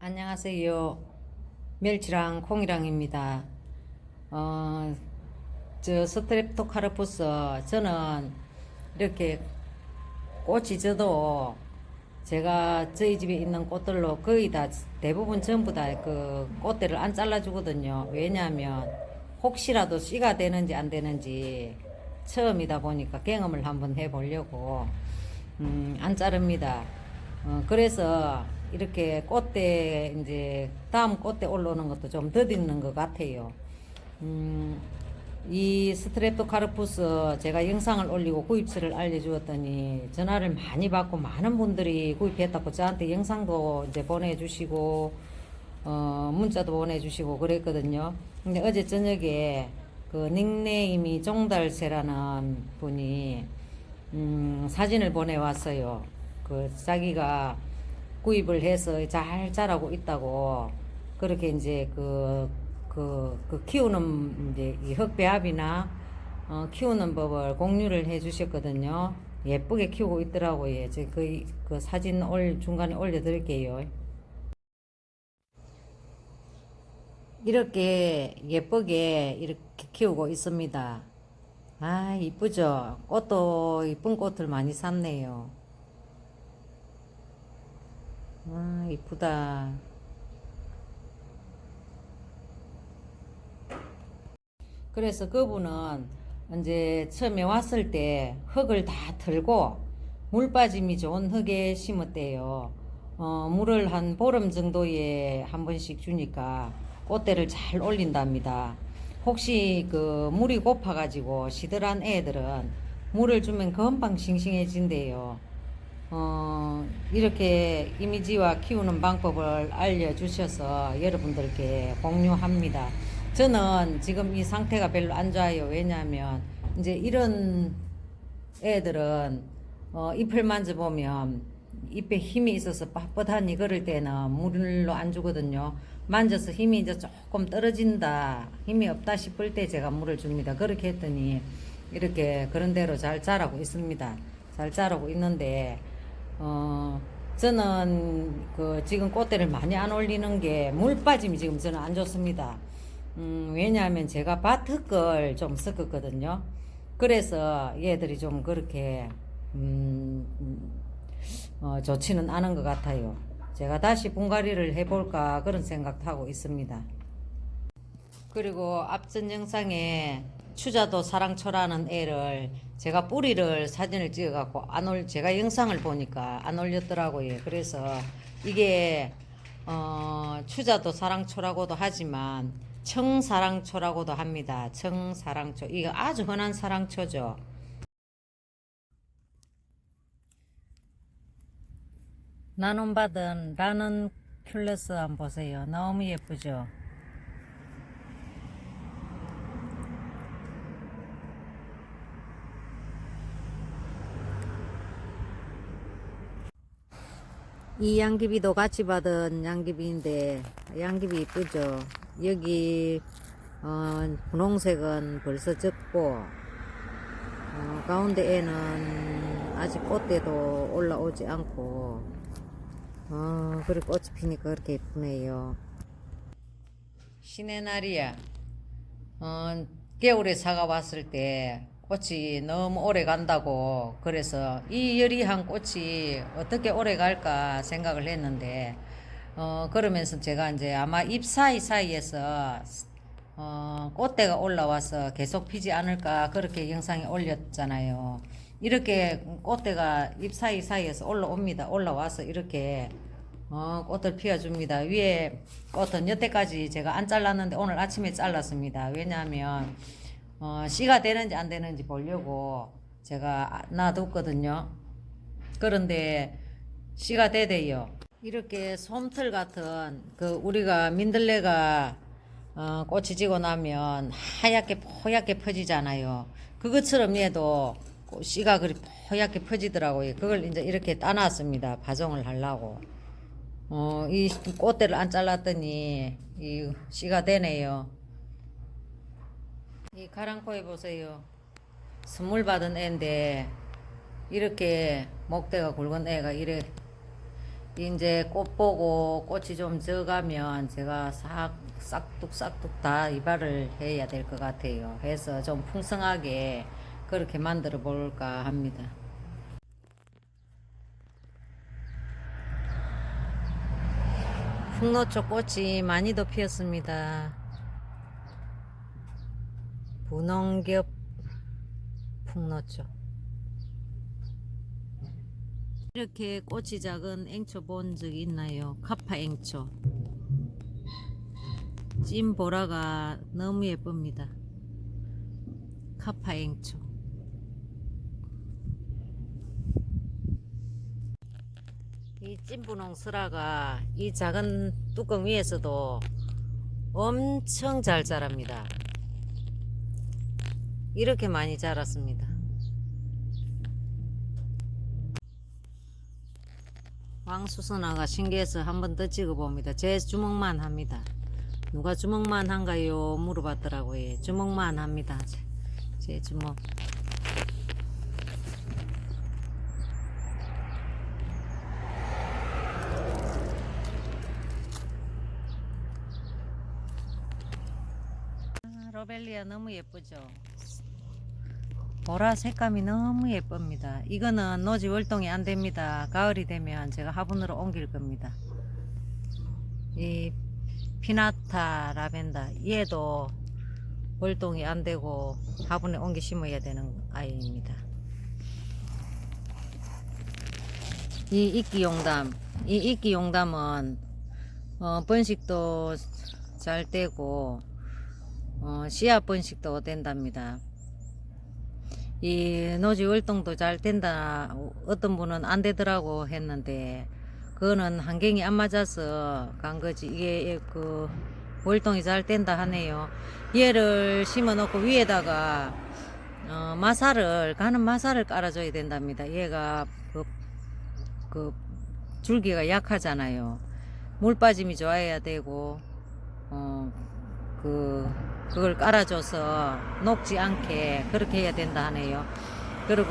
안녕하세요. 멸치랑 콩이랑입니다. 어, 저 스트랩토카르푸스 저는 이렇게 꽃이 져도 제가 저희 집에 있는 꽃들로 거의 다 대부분 전부 다 그 꽃대를 안 잘라주거든요. 왜냐하면 혹시라도 씨가 되는지 안 되는지 처음이다 보니까 경험을 한번 해보려고 음, 안 자릅니다. 어, 그래서 이렇게 꽃대 이제 다음 꽃대 올라오는 것도 좀 더디는 것 같아요. 음, 이 스트랩토카르푸스 제가 영상을 올리고 구입처를 알려주었더니 전화를 많이 받고 많은 분들이 구입했다고 저한테 영상도 이제 보내주시고 어, 문자도 보내주시고 그랬거든요. 근데 어제 저녁에 그 닉네임이 종달새라는 분이 음, 사진을 보내왔어요. 그 자기가 구입을 해서 잘 자라고 있다고 그렇게 이제 그, 그, 그 키우는 이제 이 흑배합이나 어, 키우는 법을 공유를 해 주셨거든요. 예쁘게 키우고 있더라고요. 제 그, 그 사진 올, 중간에 올려드릴게요. 이렇게 예쁘게 이렇게 키우고 있습니다. 아, 이쁘죠? 꽃도 이쁜 꽃을 많이 샀네요. 아, 이쁘다. 그래서 그분은 이제 처음에 왔을 때 흙을 다 털고 물 빠짐이 좋은 흙에 심었대요. 어, 물을 한 보름 정도에 한 번씩 주니까 꽃대를 잘 올린답니다. 혹시 그 물이 고파가지고 시들한 애들은 물을 주면 금방 싱싱해진대요. 어, 이렇게 이미지와 키우는 방법을 알려주셔서 여러분들께 공유합니다. 저는 지금 이 상태가 별로 안 좋아요. 왜냐하면 이제 이런 애들은 어, 잎을 만져보면 잎에 힘이 있어서 빳빳하니 그럴 때는 물로 안 주거든요. 만져서 힘이 이제 조금 떨어진다, 힘이 없다 싶을 때 제가 물을 줍니다. 그렇게 했더니 이렇게 그런 대로 잘 자라고 있습니다. 잘 자라고 있는데 어, 저는 그 지금 꽃대를 많이 안 올리는 게 물 빠짐이 지금 저는 안 좋습니다. 음, 왜냐하면 제가 밭흙을 좀 섞었거든요. 그래서 얘들이 좀 그렇게 음, 음, 어, 좋지는 않은 것 같아요. 제가 다시 분갈이를 해볼까 그런 생각도 하고 있습니다. 그리고 앞전 영상에 추자도 사랑초라는 애를 제가 뿌리를 사진을 찍어갖고 안 올, 제가 영상을 보니까 안 올렸더라고요. 그래서 이게 어, 추자도 사랑초라고도 하지만 청사랑초라고도 합니다. 청사랑초. 이거 아주 흔한 사랑초죠. 나눔받은 라는 큘러스 한번 보세요. 너무 예쁘죠? 이 양귀비도 같이 받은 양귀비인데 양귀비 이쁘죠? 여기 어, 분홍색은 벌써 졌고 어, 가운데 에는 아직 꽃대도 올라오지 않고 어, 그리고 꽃이 피니까 그렇게 예쁘네요. 시네나리아 어, 겨울에 사과 왔을 때 꽃이 너무 오래 간다고 그래서 이 여리한 꽃이 어떻게 오래 갈까 생각을 했는데 어, 그러면서 제가 이제 아마 잎 사이 사이에서 어, 꽃대가 올라와서 계속 피지 않을까 그렇게 영상에 올렸잖아요. 이렇게 꽃대가 잎 사이 사이에서 올라옵니다. 올라와서 이렇게 어, 꽃을 피워줍니다. 위에 꽃은 여태까지 제가 안 잘랐는데 오늘 아침에 잘랐습니다. 왜냐하면 어, 씨가 되는지 안 되는지 보려고 제가 놔뒀거든요. 그런데 씨가 되대요. 이렇게 솜털 같은 그 우리가 민들레가 어, 꽃이 지고 나면 하얗게 뽀얗게 퍼지잖아요. 그것처럼 얘도 꽃- 씨가 그리 뽀얗게 퍼지더라고요. 그걸 이제 이렇게 따놨습니다. 바종을 하려고. 어, 이 꽃대를 안 잘랐더니 이 씨가 되네요. 이 가랑코에 보세요. 선물 받은 애인데 이렇게 목대가 굵은 애가 이래 이제 꽃 보고 꽃이 좀 져가면 제가 싹 싹둑 싹둑 다 이발을 해야 될 것 같아요. 해서 좀 풍성하게 그렇게 만들어 볼까 합니다. 풍노초 꽃이 많이도 피었습니다. 분홍겹 풍노초. 이렇게 꽃이 작은 앵초 본적 있나요? 카파 앵초. 찐 보라가 너무 예쁩니다. 카파 앵초. 이 찐분홍 슬라가 이 작은 뚜껑 위에서도 엄청 잘 자랍니다. 이렇게 많이 자랐습니다. 왕수선화가 신기해서 한 번 더 찍어봅니다. 제 주먹만 합니다. 누가 주먹만 한가요? 물어봤더라고요. 주먹만 합니다. 제, 제 주먹. 아, 로벨리아 너무 예쁘죠? 보라 색감이 너무 예쁩니다. 이거는 노지 월동이 안 됩니다. 가을이 되면 제가 화분으로 옮길 겁니다. 이 피나타 라벤더 얘도 월동이 안 되고 화분에 옮겨 심어야 되는 아이입니다. 이 이끼 용담, 이 이끼 용담은 어, 번식도 잘 되고 어, 씨앗 번식도 된답니다. 이 노지 월동도 잘 된다. 어떤 분은 안 되더라고 했는데 그거는 환경이 안 맞아서 간 거지. 이게 그 월동이 잘 된다 하네요. 얘를 심어 놓고 위에다가 어, 마사를 가는 마사를 깔아줘야 된답니다. 얘가 그, 그 줄기가 약하잖아요. 물 빠짐이 좋아야 되고 어, 그 그걸 깔아줘서 녹지 않게 그렇게 해야 된다 하네요. 그리고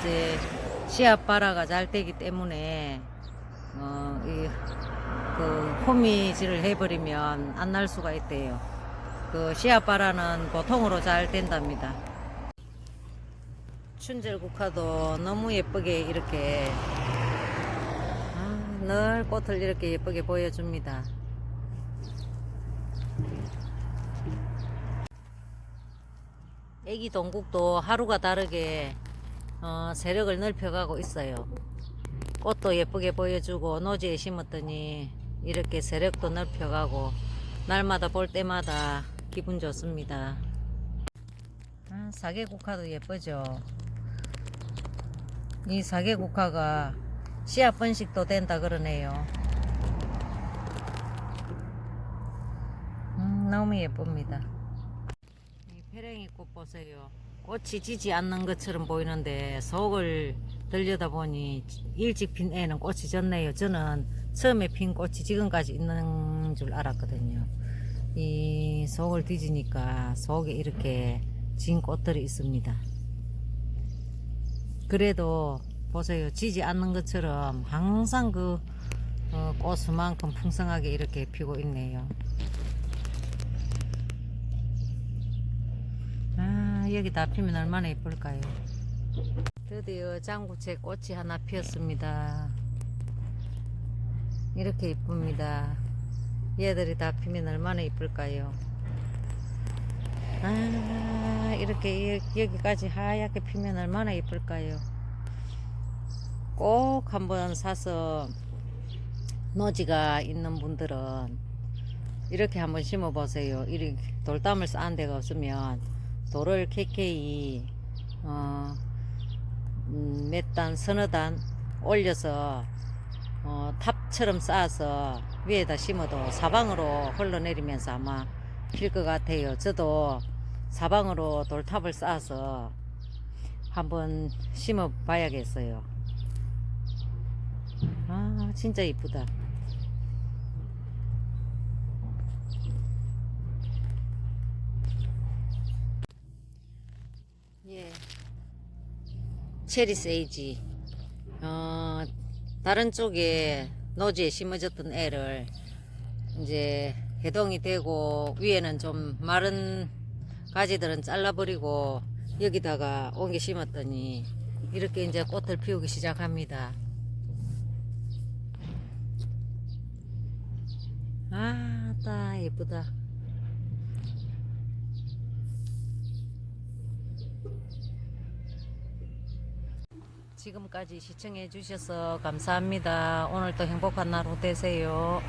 이제 씨앗 발화가 잘 되기 때문에 어, 이, 그 호미질을 해버리면 안 날 수가 있대요. 그 씨앗 발화는 보통으로 잘 된답니다. 춘절국화도 너무 예쁘게 이렇게 아, 늘 꽃을 이렇게 예쁘게 보여줍니다. 애기 동국도 하루가 다르게 어, 세력을 넓혀가고 있어요. 꽃도 예쁘게 보여주고 노지에 심었더니 이렇게 세력도 넓혀가고 날마다 볼 때마다 기분 좋습니다. 아, 사계국화도 예쁘죠. 이 사계국화가 씨앗 번식도 된다 그러네요. 음, 너무 예쁩니다. 꽃 보세요. 꽃이 지지 않는 것처럼 보이는데 속을 들여다 보니 일찍 핀 애는 꽃이 졌네요. 저는 처음에 핀 꽃이 지금까지 있는 줄 알았거든요. 이 속을 뒤지니까 속에 이렇게 진 꽃들이 있습니다. 그래도 보세요. 지지 않는 것처럼 항상 그 어, 꽃수만큼 풍성하게 이렇게 피고 있네요. 아, 여기 다 피면 얼마나 예쁠까요? 드디어 장구채 꽃이 하나 피었습니다. 이렇게 예쁩니다. 얘들이 다 피면 얼마나 예쁠까요? 아, 이렇게 여- 여기까지 하얗게 피면 얼마나 예쁠까요? 꼭 한번 사서 노지가 있는 분들은 이렇게 한번 심어 보세요. 이렇게 돌담을 쌓은 데가 없으면 돌을 캐캐이 어, 음, 몇 단, 서너 단 올려서 어, 탑처럼 쌓아서 위에다 심어도 사방으로 흘러내리면서 아마 필 것 같아요. 저도 사방으로 돌탑을 쌓아서 한번 심어 봐야겠어요. 아, 진짜 이쁘다. 예. 체리 세이지. 어, 다른 쪽에 노지에 심어졌던 애를 이제 해동이 되고 위에는 좀 마른 가지들은 잘라버리고 여기다가 옮겨 심었더니 이렇게 이제 꽃을 피우기 시작합니다. 아따 예쁘다. 지금까지 시청해 주셔서 감사합니다. 오늘도 행복한 하루 되세요.